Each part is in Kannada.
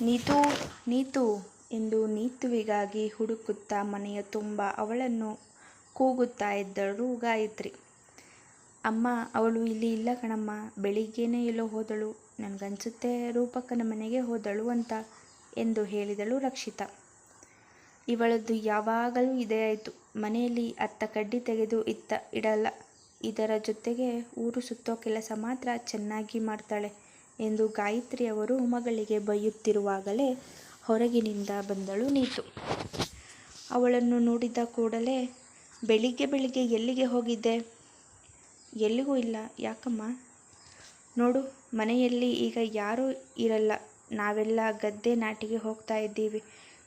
ನೀತು ನೀತು ಎಂದು ನೀತುವಿಗಾಗಿ ಹುಡುಕುತ್ತಾ ಮನೆಯ ತುಂಬ ಅವಳನ್ನು ಕೂಗುತ್ತಾ ಇದ್ದಳು ಗಾಯತ್ರಿ. ಅಮ್ಮ, ಅವಳು ಇಲ್ಲಿ ಇಲ್ಲ ಕಣಮ್ಮ, ಬೆಳಿಗ್ಗೆನೇ ಎಲ್ಲೋ ಹೋದಳು. ನನಗನ್ಸುತ್ತೆ ರೂಪಕ್ಕನ ಮನೆಗೆ ಹೋದಳು ಅಂತ ಎಂದು ಹೇಳಿದಳು ರಕ್ಷಿತಾ. ಇವಳದ್ದು ಯಾವಾಗಲೂ ಇದೇ ಆಯಿತು. ಮನೆಯಲ್ಲಿ ಅತ್ತ ಕಡ್ಡಿ ತೆಗೆದು ಇತ್ತ ಇಡಲ್ಲ. ಇದರ ಜೊತೆಗೆ ಊರು ಸುತ್ತೋ ಕೆಲಸ ಮಾತ್ರ ಚೆನ್ನಾಗಿ ಮಾಡ್ತಾಳೆ. ಎಂದು ಗಾಯತ್ರಿ ಅವರು ಮಗಳಿಗೆ ಬೈಯುತ್ತಿರುವಾಗಲೇ ಹೊರಗಿನಿಂದ ಬಂದಳು ನೀತು. ಅವಳನ್ನು ನೋಡಿದ ಕೂಡಲೇ, ಬೆಳಿಗ್ಗೆ ಬೆಳಿಗ್ಗೆ ಎಲ್ಲಿಗೆ ಹೋಗಿದ್ದೆ? ಎಲ್ಲಿಗೂ ಇಲ್ಲ, ಯಾಕಮ್ಮ? ನೋಡು, ಮನೆಯಲ್ಲಿ ಈಗ ಯಾರೂ ಇರಲ್ಲ. ನಾವೆಲ್ಲ ಗದ್ದೆ ನಾಟಿಗೆ ಹೋಗ್ತಾ ಇದ್ದೀವಿ.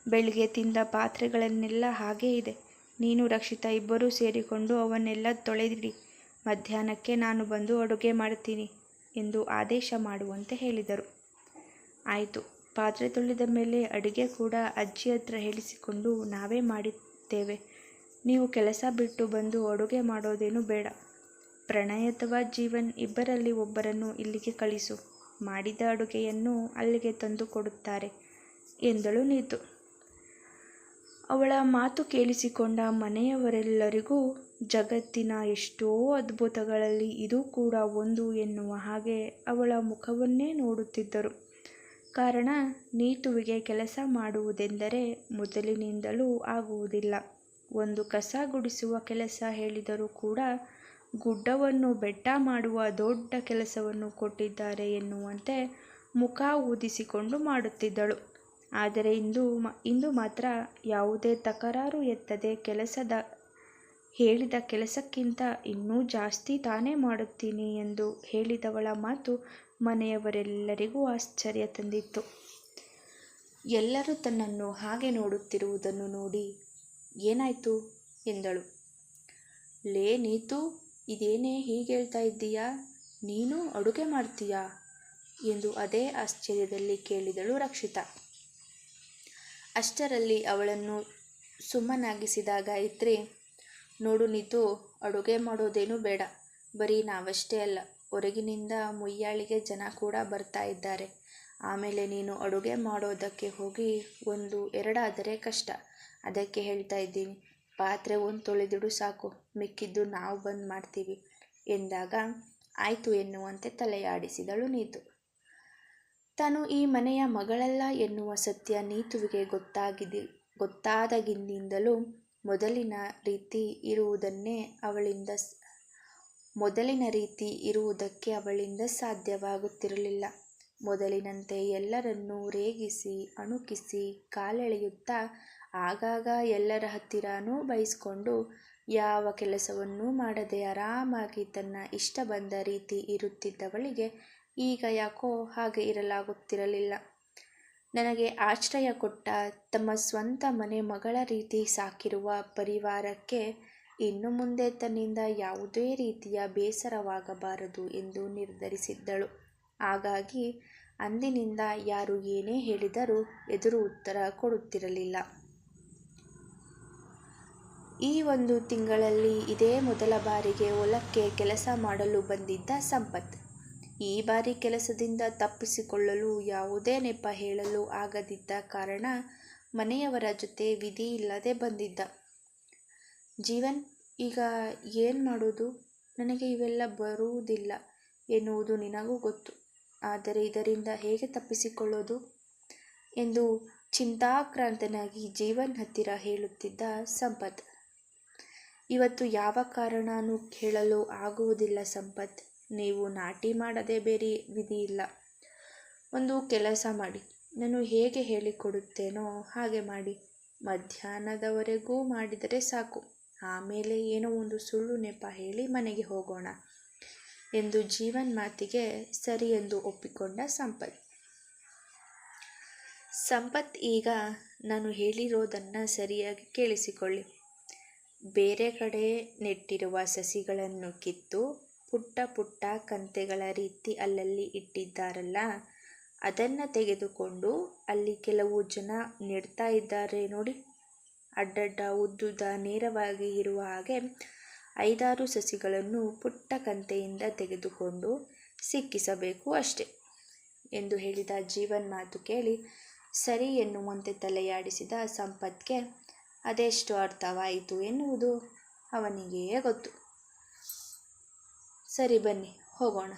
ಬೆಳಿಗ್ಗೆ ತಿಂದ ಪಾತ್ರೆಗಳನ್ನೆಲ್ಲ ಹಾಗೇ ಇದೆ. ನೀನು, ರಕ್ಷಿತಾ ಇಬ್ಬರೂ ಸೇರಿಕೊಂಡು ಅವನ್ನೆಲ್ಲ ತೊಳೆದಿಡಿ. ಮಧ್ಯಾಹ್ನಕ್ಕೆ ನಾನು ಬಂದು ಅಡುಗೆ ಮಾಡ್ತೀನಿ. ಎಂದು ಆದೇಶ ಮಾಡುವಂತೆ ಹೇಳಿದರು. ಆಯಿತು, ಪಾತ್ರೆ ತೊಳೆದ ಮೇಲೆ ಅಡುಗೆ ಕೂಡ ಅಜ್ಜಿ ಹತ್ರ ಹೇಳಿಸಿಕೊಂಡು ನಾವೇ ಮಾಡುತ್ತೇವೆ ನೀವು ಕೆಲಸ ಬಿಟ್ಟು ಬಂದು ಅಡುಗೆ ಮಾಡೋದೇನು ಬೇಡ. ಪ್ರಣಯ ಅಥವಾ ಜೀವನ್ ಇಬ್ಬರಲ್ಲಿ ಒಬ್ಬರನ್ನು ಇಲ್ಲಿಗೆ ಕಳಿಸು. ಮಾಡಿದ ಅಡುಗೆಯನ್ನು ಅಲ್ಲಿಗೆ ತಂದು ಕೊಡುತ್ತಾರೆ ಎಂದಳು ನೀತು. ಅವಳ ಮಾತು ಕೇಳಿಸಿಕೊಂಡ ಮನೆಯವರೆಲ್ಲರಿಗೂ ಜಗತ್ತಿನ ಎಷ್ಟೋ ಅದ್ಭುತಗಳಲ್ಲಿ ಇದು ಕೂಡ ಒಂದು ಎನ್ನುವ ಹಾಗೆ ಅವಳ ಮುಖವನ್ನೇ ನೋಡುತ್ತಿದ್ದರು. ಕಾರಣ, ನೀತುವಿಗೆ ಕೆಲಸ ಮಾಡುವುದೆಂದರೆ ಮೊದಲಿನಿಂದಲೂ ಆಗುವುದಿಲ್ಲ. ಒಂದು ಕಸ ಗುಡಿಸುವ ಕೆಲಸ ಹೇಳಿದರೂ ಕೂಡ ಗುಡ್ಡವನ್ನು ಬೆಟ್ಟ ಮಾಡುವ ದೊಡ್ಡ ಕೆಲಸವನ್ನು ಕೊಟ್ಟಿದ್ದಾರೆ ಎನ್ನುವಂತೆ ಮುಖ ಊದಿಸಿಕೊಂಡು ಮಾಡುತ್ತಿದ್ದಳು. ಆದರೆ ಇಂದು ಇಂದು ಮಾತ್ರ ಯಾವುದೇ ತಕರಾರು ಎತ್ತದೆ ಕೆಲಸದ ಹೇಳಿದ ಕೆಲಸಕ್ಕಿಂತ ಇನ್ನೂ ಜಾಸ್ತಿ ತಾನೇ ಮಾಡುತ್ತೀನಿ ಎಂದು ಹೇಳಿದವಳ ಮಾತು ಮನೆಯವರೆಲ್ಲರಿಗೂ ಆಶ್ಚರ್ಯ ತಂದಿತ್ತು. ಎಲ್ಲರೂ ತನ್ನನ್ನು ಹಾಗೆ ನೋಡುತ್ತಿರುವುದನ್ನು ನೋಡಿ ಏನಾಯಿತು ಎಂದಳು. ಲೇ ನೀತು, ಇದೇನೇ ಹೀಗೆ ಹೇಳ್ತಾ ಇದ್ದೀಯಾ? ನೀನು ಅಡುಗೆ ಮಾಡ್ತೀಯಾ? ಎಂದು ಅದೇ ಆಶ್ಚರ್ಯದಲ್ಲಿ ಕೇಳಿದಳು ರಕ್ಷಿತಾ. ಅಷ್ಟರಲ್ಲಿ ಅವಳನ್ನು ಸುಮ್ಮನಾಗಿಸಿದಾಗ ಗಾಯತ್ರಿ ನೋಡು ನೀತು, ಅಡುಗೆ ಮಾಡೋದೇನು ಬೇಡ. ಬರೀ ನಾವಷ್ಟೇ ಅಲ್ಲ, ಹೊರಗಿನಿಂದ ಮುಯ್ಯಾಳಿಗೆ ಜನ ಕೂಡ ಬರ್ತಾ ಇದ್ದಾರೆ. ಆಮೇಲೆ ನೀನು ಅಡುಗೆ ಮಾಡೋದಕ್ಕೆ ಹೋಗಿ ಒಂದು ಎರಡಾದರೆ ಕಷ್ಟ. ಅದಕ್ಕೆ ಹೇಳ್ತಾ ಇದ್ದೀನಿ, ಪಾತ್ರೆ ಒಂದು ತೊಳೆದಿಡು ಸಾಕು, ಮಿಕ್ಕಿದ್ದು ನಾವು ಬಂದು ಮಾಡ್ತೀವಿ. ಎಂದಾಗ, ಆಯಿತು ಎನ್ನುವಂತೆ ತಲೆಯಾಡಿಸಿದಳು ನೀತು. ತಾನು ಈ ಮನೆಯ ಮಗಳಲ್ಲ ಎನ್ನುವ ಸತ್ಯ ನೀತುವಿಗೆ ಗೊತ್ತಾಗಿದೆ ಗೊತ್ತಾದಾಗಿನಿಂದಲೂ ಮೊದಲಿನ ರೀತಿ ಇರುವುದನ್ನೇ ಅವಳಿಂದ ಮೊದಲಿನ ರೀತಿ ಇರುವುದಕ್ಕೆ ಅವಳಿಂದ ಸಾಧ್ಯವಾಗುತ್ತಿರಲಿಲ್ಲ. ಮೊದಲಿನಂತೆ ಎಲ್ಲರನ್ನೂ ರೇಗಿಸಿ, ಅಣುಕಿಸಿ, ಕಾಲೆಳೆಯುತ್ತಾ, ಆಗಾಗ ಎಲ್ಲರ ಹತ್ತಿರನೂ ಬಯಸ್ಕೊಂಡು, ಯಾವ ಕೆಲಸವನ್ನೂ ಮಾಡದೆ ಆರಾಮಾಗಿ ತನ್ನ ಇಷ್ಟ ಬಂದ ರೀತಿ ಇರುತ್ತಿದ್ದವಳಿಗೆ ಈಗ ಯಾಕೋ ಹಾಗೆ ಇರಲಾಗುತ್ತಿರಲಿಲ್ಲ. ನನಗೆ ಆಶ್ರಯ ಕೊಟ್ಟ ತಮ್ಮ ಸ್ವಂತ ಮನೆ ಮಗಳ ರೀತಿ ಸಾಕಿರುವ ಪರಿವಾರಕ್ಕೆ ಇನ್ನು ಮುಂದೆ ತನ್ನಿಂದ ಯಾವುದೇ ರೀತಿಯ ಬೇಸರವಾಗಬಾರದು ಎಂದು ನಿರ್ಧರಿಸಿದ್ದಳು. ಹಾಗಾಗಿ ಅಂದಿನಿಂದ ಯಾರು ಏನೇ ಹೇಳಿದರೂ ಎದುರು ಉತ್ತರ ಕೊಡುತ್ತಿರಲಿಲ್ಲ. ಈ ಒಂದು ತಿಂಗಳಲ್ಲಿ ಇದೇ ಮೊದಲ ಬಾರಿಗೆ ಹೊಲಕ್ಕೆ ಕೆಲಸ ಮಾಡಲು ಬಂದಿದ್ದ ಸಂಪತ್. ಈ ಬಾರಿ ಕೆಲಸದಿಂದ ತಪ್ಪಿಸಿಕೊಳ್ಳಲು ಯಾವುದೇ ನೆಪ ಹೇಳಲು ಆಗದಿದ್ದ ಕಾರಣ ಮನೆಯವರ ಜೊತೆ ವಿಧಿ ಇಲ್ಲದೆ ಬಂದಿದ್ದ. ಜೀವನ್, ಈಗ ಏನು ಮಾಡೋದು? ನನಗೆ ಇವೆಲ್ಲ ಬರುವುದಿಲ್ಲ ಎನ್ನುವುದು ನಿನಗೂ ಗೊತ್ತು. ಆದರೆ ಇದರಿಂದ ಹೇಗೆ ತಪ್ಪಿಸಿಕೊಳ್ಳೋದು? ಎಂದು ಚಿಂತಾಕ್ರಾಂತನಾಗಿ ಜೀವನ್ ಹತ್ತಿರ ಹೇಳುತ್ತಿದ್ದ ಸಂಪತ್. ಇವತ್ತು ಯಾವ ಕಾರಣನೂ ಕೇಳಲು ಆಗುವುದಿಲ್ಲ ಸಂಪತ್. ನೀವು ನಾಟಿ ಮಾಡದೆ ಬೇರೆ ವಿಧಿ ಇಲ್ಲ. ಒಂದು ಕೆಲಸ ಮಾಡಿ. ನಾನು ಹೇಗೆ ಹೇಳಿಕೊಡುತ್ತೇನೋ ಹಾಗೆ ಮಾಡಿ. ಮಧ್ಯಾಹ್ನದವರೆಗೂ ಮಾಡಿದರೆ ಸಾಕು. ಆಮೇಲೆ ಏನೋ ಒಂದು ಸುಳ್ಳು ನೆಪ ಹೇಳಿ ಮನೆಗೆ ಹೋಗೋಣ ಎಂದು ಜೀವನ್ ಮಾತಿಗೆ ಸರಿ ಎಂದು ಒಪ್ಪಿಕೊಂಡ ಸಂಪತ್. ಸಂಪತ್ ಈಗ ನಾನು ಹೇಳಿರೋದನ್ನು ಸರಿಯಾಗಿ ಕೇಳಿಸಿಕೊಳ್ಳಿ. ಬೇರೆ ಕಡೆ ನೆಟ್ಟಿರುವ ಸಸಿಗಳನ್ನು ಕಿತ್ತು ಪುಟ್ಟ ಪುಟ್ಟ ಕಂತೆಗಳ ರೀತಿ ಅಲ್ಲಲ್ಲಿ ಇಟ್ಟಿದ್ದಾರಲ್ಲ, ಅದನ್ನು ತೆಗೆದುಕೊಂಡು ಅಲ್ಲಿ ಕೆಲವು ಜನ ನೆಡ್ತಾ ಇದ್ದಾರೆ ನೋಡಿ. ಅಡ್ಡಡ್ಡ ಉದ್ದುದ ನೇರವಾಗಿ ಇರುವ ಹಾಗೆ ಐದಾರು ಸಸಿಗಳನ್ನು ಪುಟ್ಟ ಕಂತೆಯಿಂದ ತೆಗೆದುಕೊಂಡು ಸಿಕ್ಕಿಸಬೇಕು ಅಷ್ಟೆ ಎಂದು ಹೇಳಿದ ಜೀವನ್ ಮಾತು ಕೇಳಿ ಸರಿ ಎನ್ನುವಂತೆ ತಲೆಯಾಡಿಸಿದ ಸಂಪತ್ಗೆ ಅದೆಷ್ಟು ಅರ್ಥವಾಯಿತು ಎನ್ನುವುದು ಅವನಿಗೆಯೇ ಗೊತ್ತು. ಸರಿ ಬನ್ನಿ, ಹೋಗೋಣ.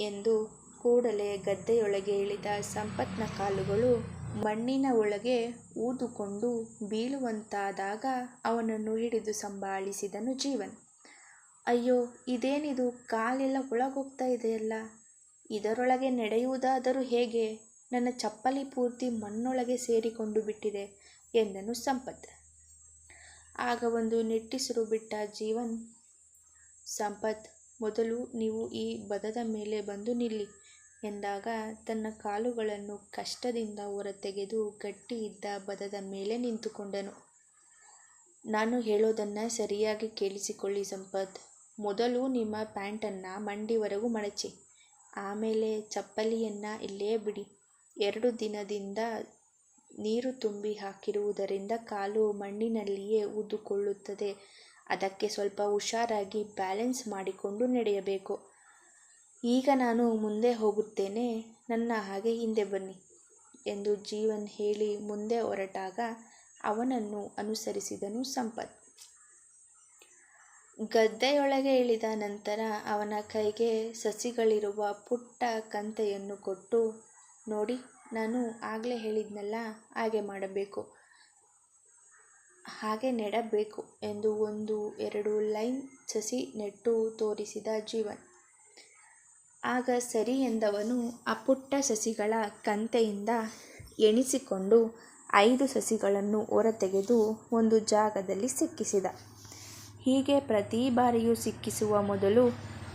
ಎಂದು ಕೂಡಲೇ ಗದ್ದೆಯೊಳಗೆ ಇಳಿದ ಸಂಪತ್ನ ಕಾಲುಗಳು ಮಣ್ಣಿನ ಒಳಗೆ ಊದುಕೊಂಡು ಬೀಳುವಂತಾದಾಗ ಅವನನ್ನು ಹಿಡಿದು ಸಂಭಾಳಿಸಿದನು ಜೀವನ್. ಅಯ್ಯೋ, ಇದೇನಿದು? ಕಾಲೆಲ್ಲ ಒಳಗೋಗ್ತಾ ಇದೆಯಲ್ಲ? ಇದರೊಳಗೆ ನಡೆಯುವುದಾದರೂ ಹೇಗೆ? ನನ್ನ ಚಪ್ಪಲಿ ಪೂರ್ತಿ ಮಣ್ಣೊಳಗೆ ಸೇರಿಕೊಂಡು ಬಿಟ್ಟಿದೆ ಎಂದನು ಸಂಪತ್. ಆಗ ಒಂದು ನಿಟ್ಟಿಸಿರು ಬಿಟ್ಟ ಜೀವನ್. ಸಂಪತ್ ಮೊದಲು ನೀವು ಈ ಬದದ ಮೇಲೆ ಬಂದು ನಿಲ್ಲಿ ಎಂದಾಗ ತನ್ನ ಕಾಲುಗಳನ್ನು ಕಷ್ಟದಿಂದ ಹೊರತೆಗೆದು ಗಟ್ಟಿ ಇದ್ದ ಬದದ ಮೇಲೆ ನಿಂತುಕೊಂಡನು. ನಾನು ಹೇಳೋದನ್ನು ಸರಿಯಾಗಿ ಕೇಳಿಸಿಕೊಳ್ಳಿ ಸಂಪತ್. ಮೊದಲು ನಿಮ್ಮ ಪ್ಯಾಂಟನ್ನು ಮಂಡಿವರೆಗೂ ಮಡಚಿ, ಆಮೇಲೆ ಚಪ್ಪಲಿಯನ್ನು ಇಲ್ಲೇ ಬಿಡಿ. ಎರಡು ದಿನದಿಂದ ನೀರು ತುಂಬಿ ಹಾಕಿರುವುದರಿಂದ ಕಾಲು ಮಣ್ಣಿನಲ್ಲಿಯೇ ಊದಿಕೊಳ್ಳುತ್ತದೆ ಅದಕ್ಕೆ ಸ್ವಲ್ಪ ಹುಷಾರಾಗಿ ಬ್ಯಾಲೆನ್ಸ್ ಮಾಡಿಕೊಂಡು ನಡೆಯಬೇಕು. ಈಗ ನಾನು ಮುಂದೆ ಹೋಗುತ್ತೇನೆ, ನನ್ನ ಹಾಗೆ ಹಿಂದೆ ಬನ್ನಿ ಎಂದು ಜೀವನ್ ಹೇಳಿ ಮುಂದೆ ಹೊರಟಾಗ ಅವನನ್ನು ಅನುಸರಿಸಿದನು ಸಂಪತ್. ಗದ್ದೆಯೊಳಗೆ ಇಳಿದ ನಂತರ ಅವನ ಕೈಗೆ ಸಸಿಗಳಿರುವ ಪುಟ್ಟ ಕಂತೆಯನ್ನು ಕೊಟ್ಟು, ನೋಡಿ, ನಾನು ಆಗಲೇ ಹೇಳಿದ್ನಲ್ಲ, ಹಾಗೆ ಮಾಡಬೇಕು. ಹಾಗೆ ನೆಡಬೇಕು ಎಂದು ಒಂದು, ಎರಡು ಲೈನ್ ಸಸಿ ನೆಟ್ಟು ತೋರಿಸಿದ ಜೀವನ್. ಆಗ ಸರಿ ಎಂದವನು ಅಪುಟ್ಟ ಪುಟ್ಟ ಸಸಿಗಳ ಕಂತೆಯಿಂದ ಎಣಿಸಿಕೊಂಡು ಐದು ಸಸಿಗಳನ್ನು ಹೊರತೆಗೆದು ಒಂದು ಜಾಗದಲ್ಲಿ ಸಿಕ್ಕಿಸಿದ. ಹೀಗೆ ಪ್ರತಿ ಬಾರಿಯೂ ಸಿಕ್ಕಿಸುವ ಮೊದಲು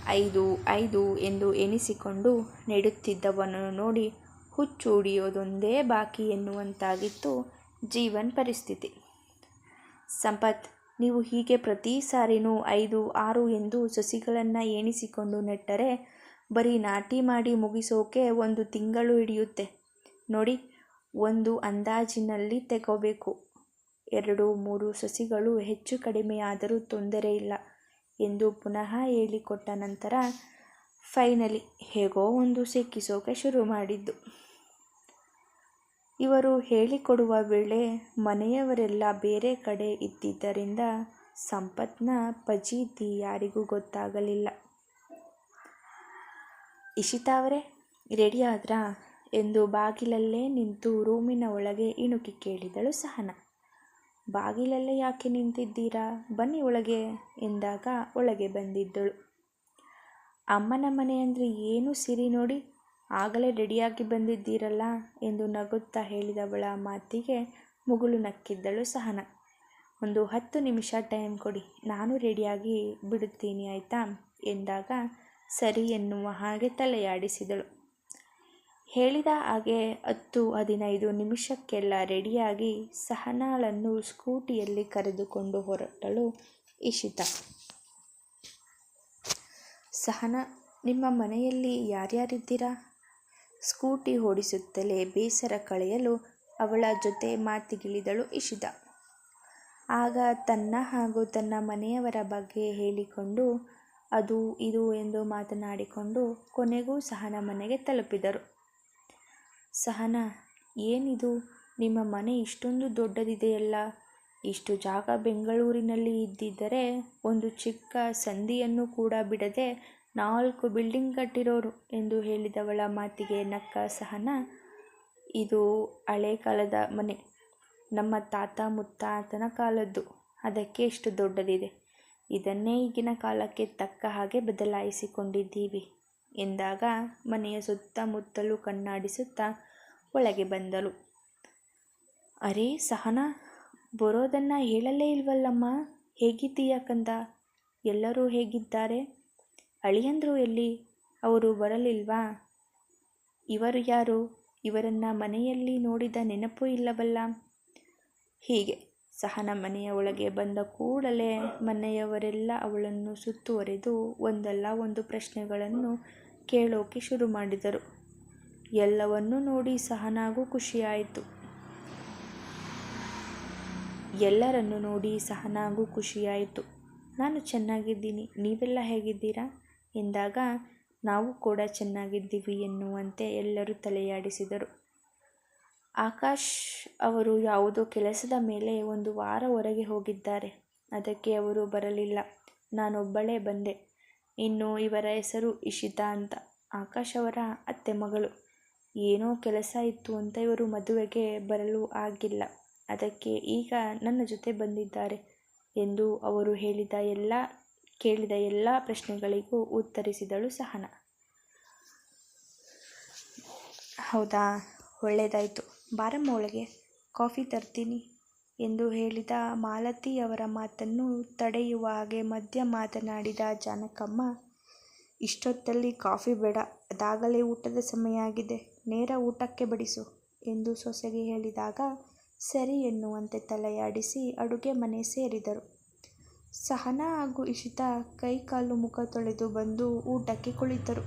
ಐದು ಐದು ಎಂದು ಎಣಿಸಿಕೊಂಡು ನೆಡುತ್ತಿದ್ದವನನ್ನು ನೋಡಿ ಹುಚ್ಚು ಹಿಡಿಯೋದೊಂದೇ ಬಾಕಿ ಎನ್ನುವಂತಾಗಿತ್ತು ಜೀವನ್ ಪರಿಸ್ಥಿತಿ. ಸಂಪತ್, ನೀವು ಹೀಗೆ ಪ್ರತಿ ಸಾರಿನೂ ಐದು, ಆರು ಎಂದು ಸಸಿಗಳನ್ನು ಎಣಿಸಿಕೊಂಡು ನೆಟ್ಟರೆ ಬರೀ ನಾಟಿ ಮಾಡಿ ಮುಗಿಸೋಕೆ ಒಂದು ತಿಂಗಳು ಹಿಡಿಯುತ್ತೆ. ನೋಡಿ, ಒಂದು ಅಂದಾಜಿನಲ್ಲಿ ತೆಗೋಬೇಕು. ಎರಡು, ಮೂರು ಸಸಿಗಳು ಹೆಚ್ಚು ಕಡಿಮೆಯಾದರೂ ತೊಂದರೆ ಇಲ್ಲ ಎಂದು ಪುನಃ ಹೇಳಿಕೊಟ್ಟ ನಂತರ, ಫೈನಲಿ ಹೇಗೋ ಒಂದು ಸಿಕ್ಕಿಸೋಕೆ ಶುರು ಮಾಡಿದ್ದು. ಇವರು ಹೇಳಿಕೊಡುವ ವೇಳೆ ಮನೆಯವರೆಲ್ಲ ಬೇರೆ ಕಡೆ ಇದ್ದಿದ್ದರಿಂದ ಸಂಪತ್ನ ಪಜೀತಿ ಯಾರಿಗೂ ಗೊತ್ತಾಗಲಿಲ್ಲ. ಇಶಿತಾ ಅವರೇ, ರೆಡಿ ಎಂದು ಬಾಗಿಲಲ್ಲೇ ನಿಂತು ರೂಮಿನ ಒಳಗೆ ಇಣುಕಿ ಕೇಳಿದಳು ಸಹನ. ಬಾಗಿಲಲ್ಲೇ ಯಾಕೆ ನಿಂತಿದ್ದೀರಾ? ಬನ್ನಿ ಒಳಗೆ ಎಂದಾಗ ಒಳಗೆ ಬಂದಿದ್ದಳು. ಅಮ್ಮನ ಮನೆ ಅಂದರೆ ಏನು ಸಿರಿ ನೋಡಿ? ಆಗಲೇ ರೆಡಿಯಾಗಿ ಬಂದಿದ್ದೀರಲ್ಲ ಎಂದು ನಗುತ್ತಾ ಹೇಳಿದವಳ ಮಾತಿಗೆ ಮುಗುಳು ನಕ್ಕಿದ್ದಳು ಸಹನ. ಒಂದು ಹತ್ತು ನಿಮಿಷ ಟೈಮ್ ಕೊಡಿ, ನಾನು ರೆಡಿಯಾಗಿ ಬಿಡುತ್ತೀನಿ, ಆಯಿತಾ? ಎಂದಾಗ ಸರಿ ಎನ್ನುವ ಹಾಗೆ ತಲೆಯಾಡಿಸಿದಳು. ಹೇಳಿದ ಹಾಗೆ ಹತ್ತು ಹದಿನೈದು ನಿಮಿಷಕ್ಕೆಲ್ಲ ರೆಡಿಯಾಗಿ ಸಹನಾಳನ್ನು ಸ್ಕೂಟಿಯಲ್ಲಿ ಕರೆದುಕೊಂಡು ಹೊರಟಳು ಇಶಿತಾ. ಸಹನ, ನಿಮ್ಮ ಮನೆಯಲ್ಲಿ ಯಾರ್ಯಾರಿದ್ದೀರಾ? ಸ್ಕೂಟಿ ಓಡಿಸುತ್ತಲೇ ಬೇಸರ ಕಳೆಯಲು ಅವಳ ಜೊತೆ ಮಾತಿಗಿಳಿದಳು ಇಶಿದ ಆಗ ತನ್ನ ಹಾಗೂ ತನ್ನ ಮನೆಯವರ ಬಗ್ಗೆ ಹೇಳಿಕೊಂಡು, ಅದು, ಇದು ಎಂದು ಮಾತನಾಡಿಕೊಂಡು ಕೊನೆಗೂ ಸಹನ ಮನೆಗೆ ತಲುಪಿದರು. ಸಹನ, ಏನಿದು? ನಿಮ್ಮ ಮನೆ ಇಷ್ಟೊಂದು ದೊಡ್ಡದಿದೆಯಲ್ಲ. ಇಷ್ಟು ಜಾಗ ಬೆಂಗಳೂರಿನಲ್ಲಿ ಇದ್ದಿದ್ದರೆ ಒಂದು ಚಿಕ್ಕ ಸಂದಿಯನ್ನು ಕೂಡ ಬಿಡದೆ ನಾಲ್ಕು ಬಿಲ್ಡಿಂಗ್ ಕಟ್ಟಿರೋರು ಎಂದು ಹೇಳಿದವಳ ಮಾತಿಗೆ ನಕ್ಕ ಸಹನ. ಇದು ಹಳೆ ಕಾಲದ ಮನೆ. ನಮ್ಮ ತಾತ ಮುತ್ತಾತನ ಕಾಲದ್ದು. ಅದಕ್ಕೆ ಇಷ್ಟು ದೊಡ್ಡದಿದೆ. ಇದನ್ನೇ ಈಗಿನ ಕಾಲಕ್ಕೆ ತಕ್ಕ ಹಾಗೆ ಬದಲಾಯಿಸಿಕೊಂಡಿದ್ದೀವಿ ಎಂದಾಗ ಮನೆಯ ಸುತ್ತಮುತ್ತಲೂ ಕಣ್ಣಾಡಿಸುತ್ತಾ ಒಳಗೆ ಬಂದಳು. ಅರೇ ಸಹನ, ಬರೋದನ್ನು ಹೇಳಲೇ ಇಲ್ವಲ್ಲಮ್ಮ? ಹೇಗಿದ್ದೀಯ ಕಂದ? ಎಲ್ಲರೂ ಹೇಗಿದ್ದಾರೆ? ಅಳಿಯಂದ್ರು ಎಲ್ಲಿ? ಅವರು ಬರಲಿಲ್ವಾ? ಇವರು ಯಾರು? ಇವರನ್ನು ಮನೆಯಲ್ಲಿ ನೋಡಿದ ನೆನಪು ಇಲ್ಲವಲ್ಲ? ಹೀಗೆ ಸಹನ ಮನೆಯ ಒಳಗೆ ಬಂದ ಕೂಡಲೇ ಮನೆಯವರೆಲ್ಲ ಅವಳನ್ನು ಸುತ್ತುವರೆದು ಒಂದಲ್ಲ ಒಂದು ಪ್ರಶ್ನೆಗಳನ್ನು ಕೇಳೋಕೆ ಶುರು ಮಾಡಿದರು. ಎಲ್ಲವನ್ನೂ ನೋಡಿ ಸಹನಾಗೂ ಖುಷಿಯಾಯಿತು. ಎಲ್ಲರನ್ನು ನೋಡಿ ಸಹನಾಗೂ ಖುಷಿಯಾಯಿತು. ನಾನು ಚೆನ್ನಾಗಿದ್ದೀನಿ. ನೀವೆಲ್ಲ ಹೇಗಿದ್ದೀರಾ? ಎಂದಾಗ, ನಾವು ಕೂಡ ಚೆನ್ನಾಗಿದ್ದೀವಿ ಎನ್ನುವಂತೆ ಎಲ್ಲರೂ ತಲೆಯಾಡಿಸಿದರು. ಆಕಾಶ್ ಅವರು ಯಾವುದೋ ಕೆಲಸದ ಮೇಲೆ ಒಂದು ವಾರ ಹೊರಗೆ ಹೋಗಿದ್ದಾರೆ. ಅದಕ್ಕೆ ಅವರು ಬರಲಿಲ್ಲ. ನಾನೊಬ್ಬಳೇ ಬಂದೆ. ಇನ್ನು ಇವರ ಹೆಸರು ಇಶಿತಾ ಅಂತ. ಆಕಾಶ್ ಅವರ ಅತ್ತೆ ಮಗಳು. ಏನೋ ಕೆಲಸ ಇತ್ತು ಅಂತ ಇವರು ಮದುವೆಗೆ ಬರಲು ಆಗಿಲ್ಲ. ಅದಕ್ಕೆ ಈಗ ನನ್ನ ಜೊತೆ ಬಂದಿದ್ದಾರೆ ಎಂದು ಅವರು ಹೇಳಿದ ಎಲ್ಲ ಕೇಳಿದ ಎಲ್ಲ ಪ್ರಶ್ನೆಗಳಿಗೂ ಉತ್ತರಿಸಿದಳು ಸಹನ. ಹೌದಾ ಒಳ್ಳೆಯದಾಯಿತು ಬಾರಮ್ಮ ಒಳಗೆ ಕಾಫಿ ತರ್ತೀನಿ ಎಂದು ಹೇಳಿದ ಮಾಲತಿ ಅವರ ಮಾತನ್ನು ತಡೆಯುವ ಹಾಗೆ ಮಧ್ಯ ಮಾತನಾಡಿದ ಜಾನಕಮ್ಮ, ಇಷ್ಟೊತ್ತಲ್ಲಿ ಕಾಫಿ ಬೇಡ, ಅದಾಗಲೇ ಊಟದ ಸಮಯ ಆಗಿದೆ, ನೇರ ಊಟಕ್ಕೆ ಬಡಿಸು ಎಂದು ಸೊಸೆಗೆ ಹೇಳಿದಾಗ ಸರಿ ಎನ್ನುವಂತೆ ತಲೆಯಾಡಿಸಿ ಅಡುಗೆ ಮನೆ ಸೇರಿದರು. ಸಹನಾ ಹಾಗೂ ಇಶಿತಾ ಕೈಕಾಲು ಮುಖ ತೊಳೆದು ಬಂದು ಊಟಕ್ಕೆ ಕುಳಿತರು.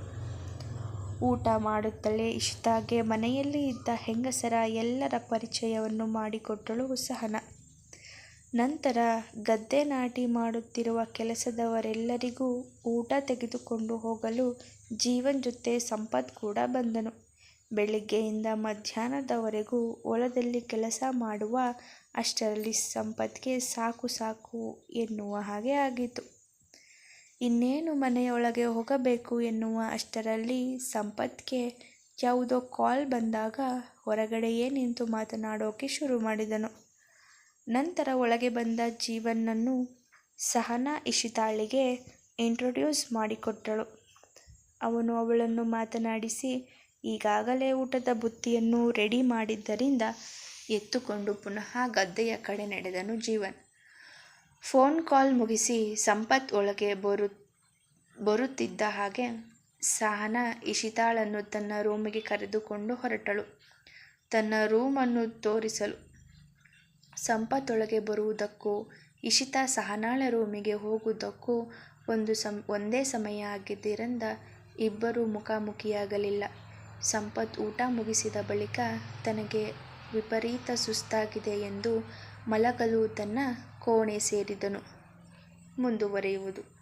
ಊಟ ಮಾಡುತ್ತಲೇ ಇಶಿತಾಗೆ ಮನೆಯಲ್ಲಿ ಇದ್ದ ಹೆಂಗಸರ ಎಲ್ಲರ ಪರಿಚಯವನ್ನು ಮಾಡಿಕೊಟ್ಟಳು ಸಹನ. ನಂತರ ಗದ್ದೆ ನಾಟಿ ಮಾಡುತ್ತಿರುವ ಕೆಲಸದವರೆಲ್ಲರಿಗೂ ಊಟ ತೆಗೆದುಕೊಂಡು ಹೋಗಲು ಜೀವನ್ ಜೊತೆ ಸಂಪತ್ ಕೂಡ ಬಂದನು. ಬೆಳಿಗ್ಗೆಯಿಂದ ಮಧ್ಯಾಹ್ನದವರೆಗೂ ಹೊಲದಲ್ಲಿ ಕೆಲಸ ಮಾಡುವ ಅಷ್ಟರಲ್ಲಿ ಸಂಪತ್ಗೆ ಸಾಕು ಸಾಕು ಎನ್ನುವ ಹಾಗೆ ಆಗಿತ್ತು. ಇನ್ನೇನು ಮನೆಯೊಳಗೆ ಹೋಗಬೇಕು ಎನ್ನುವ ಅಷ್ಟರಲ್ಲಿ ಸಂಪತ್ಗೆ ಯಾವುದೋ ಕಾಲ್ ಬಂದಾಗ ಹೊರಗಡೆಯೇ ನಿಂತು ಮಾತನಾಡೋಕೆ ಶುರು ಮಾಡಿದನು. ನಂತರ ಒಳಗೆ ಬಂದ ಜೀವನನ್ನು ಸಹನಾ ಇಶಿತಾಳಿಗೆ ಇಂಟ್ರೊಡ್ಯೂಸ್ ಮಾಡಿಕೊಟ್ಟಳು. ಅವನು ಅವಳನ್ನು ಮಾತನಾಡಿಸಿ ಈಗಾಗಲೇ ಊಟದ ಬುತ್ತಿಯನ್ನು ರೆಡಿ ಮಾಡಿದ್ದರಿಂದ ಎತ್ತುಕೊಂಡು ಪುನಃ ಗದ್ದೆಯ ಕಡೆ ನಡೆದನು ಜೀವನ್. ಫೋನ್ ಕಾಲ್ ಮುಗಿಸಿ ಸಂಪತ್ ಒಳಗೆ ಬರು, ಬರುತ್ತಿದ್ದ ಹಾಗೆ ಸಹನಾ ಇಶಿತಾಳನ್ನು ತನ್ನ ರೂಮಿಗೆ ಕರೆದುಕೊಂಡು ಹೊರಟಳು. ತನ್ನ ರೂಮನ್ನು ತೋರಿಸಲು ಸಂಪತ್ ಒಳಗೆ ಬರುವುದಕ್ಕೂ ಇಶಿತಾ ಸಹನಾಳ ರೂಮಿಗೆ ಹೋಗುವುದಕ್ಕೂ ಒಂದು ಸಂ ಒಂದೇ ಸಮಯ ಆಗಿದ್ದರಿಂದ ಇಬ್ಬರೂ ಮುಖಾಮುಖಿಯಾಗಲಿಲ್ಲ. ಸಂಪತ್ ಊಟ ಮುಗಿಸಿದ ಬಳಿಕ ತನಗೆ ವಿಪರೀತ ಸುಸ್ತಾಗಿದೆ ಎಂದು ಮಲಗಲು ತನ್ನ ಕೋಣೆ ಸೇರಿದನು. ಮುಂದುವರಿಯುವುದು.